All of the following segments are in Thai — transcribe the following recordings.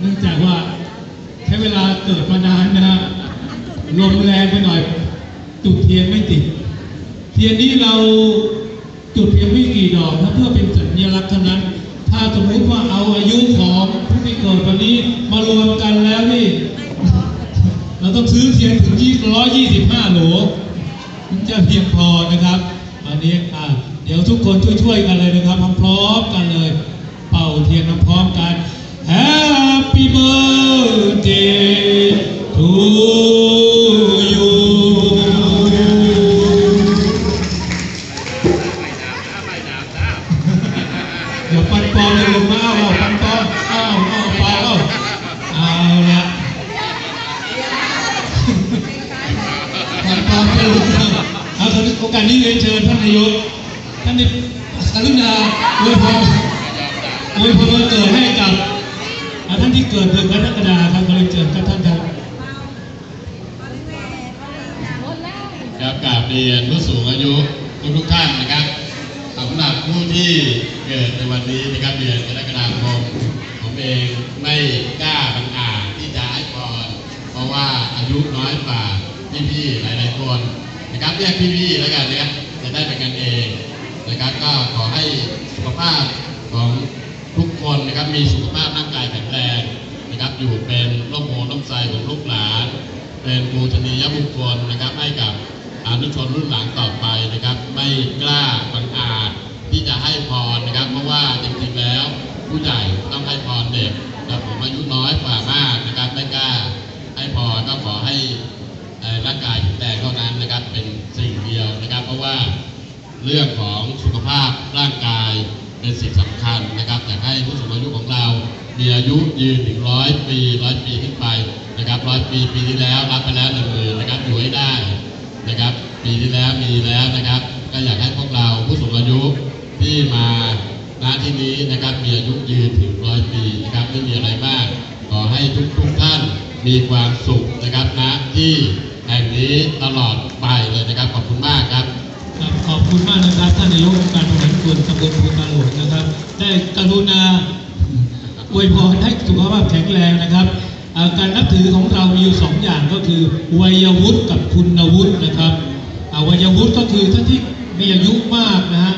เนื่องจากว่าใช้เวลาเกิดมานานนะฮะลมแรงไปหน่อย จุดเทียนไม่ติด เทียนนี้เราจุดเทียนไม่กี่ดอกนะเพื่อเป็นสัญลักษณ์เท่านั้น ถ้าสมมติว่าเอาอายุของผู้ที่เกิดวันนี้มารวมกันแล้วนี่เราต้องซื้อเทียนถึงยี่ร้อยยี่สิบห้าโหลจะเพียงพอนะครับอันนี้อ่าเดี๋ยวทุกคนช่วยๆกันเลยนะครับพร้อมๆกันเลย เป่าเทียนพร้อมกัน Happy birthday to you เดี๋ยวปันปอนเลยลงมาเอาปันปอนอ้าวอ้าวเปล่าเอาละปันปอนจะลงมาเอาตอนนี้โอกาสนี้เรียนเชิญท่านนายกท่านได้กรุณาอวยพรอวยพรวันเกิดให้กับ กิดเดือนกรกฎาคมครับขอเรียเชิญครับท่านครับครับกราบเรียนผู้สูงอายุทุกทุกท่านนะครับสำหรับผู้ที่เกิดในวันนี้นะครับเดือนกรกฎาคมผมเองไม่กล้าบังอาจที่จะให้พรเพราะว่าอายุน้อยกว่าพี่ๆหลายๆคนนะครับเรียกพี่ๆแล้วกันนะครับจะได้เป็นกันเองนะครับก็ขอให้สุขภาพของทุกคนนะครับมีสุขภาพร่างกายแข็ง อยู่เป็นร่มโพร่มไทรของลูกหลาน เป็นบูชนียบุคคลนะครับ ให้กับอนุชนรุ่นหลังต่อไปนะครับ ไม่กล้าบังอาจที่จะให้พรนะครับ เพราะว่าจริงๆแล้ว ผู้ใหญ่ต้องให้พรเด็กแต่ผมอายุน้อยกว่ามากนะครับไม่กล้า ให้พรก็ขอให้ร่างกายแข็งแรงเท่านั้นนะครับเป็นสิ่งเดียวนะครับ เพราะว่าเรื่องของสุขภาพร่างกายเป็นสิ่งสำคัญนะครับอยากให้ผู้สูงอายุของเรา มีอายุยืนถึงร้อยปีร้อยปีขึ้นไปนะครับร้อยปีปีที่แล้วรับไปแล้วหนึ่งหมื่นนะครับอยู่ให้ได้นะครับ ปีที่แล้วมีแล้วนะครับ ก็อยากให้พวกเราผู้สูงอายุที่มาณที่นี้นะครับมีอายุยืนถึงร้อยปีนะครับไม่มีอะไรมาก ขอให้ทุกทุกท่านมีความสุขนะครับณที่แห่งนี้ตลอดไปเลยนะครับขอบคุณมากครับครับขอบคุณมากนะครับท่านนายกการบริหารส่วนตำบลภูตาหลดนะครับ ได้กรุณา อวยพรให้สุขภาพแข็งแรงนะครับการนับถือของเรามีอยู่สองอย่างก็คือวัยวุฒิกับคุณวุฒินะครับวัยวุฒิก็คือท่านที่มีอายุมากนะฮะ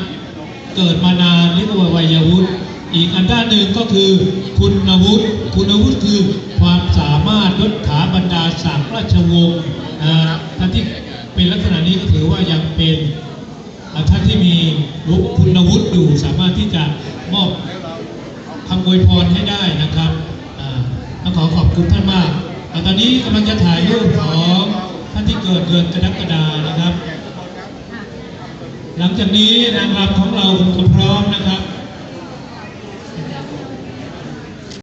เกิดมานานเรียกว่าวัยวุฒิอีกอันด้านหนึ่งก็คือคุณวุฒิคุณวุฒิคือความสามารถยศถาบรรดาศักดิ์ราชวงศ์ท่านที่เป็นลักษณะนี้ก็ถือว่ายังเป็นท่านที่มีคุณวุฒิอยู่สามารถที่จะมอบำอวยพรให้ได้นะครับต้องขอขอบคุณท่านมาก ตอนนี้กำลังจะถ่ายรูปของท่านที่เกิดเดือนกรกฎานะครับ หลังจากนี้นางรำของเราคงพร้อมนะครับ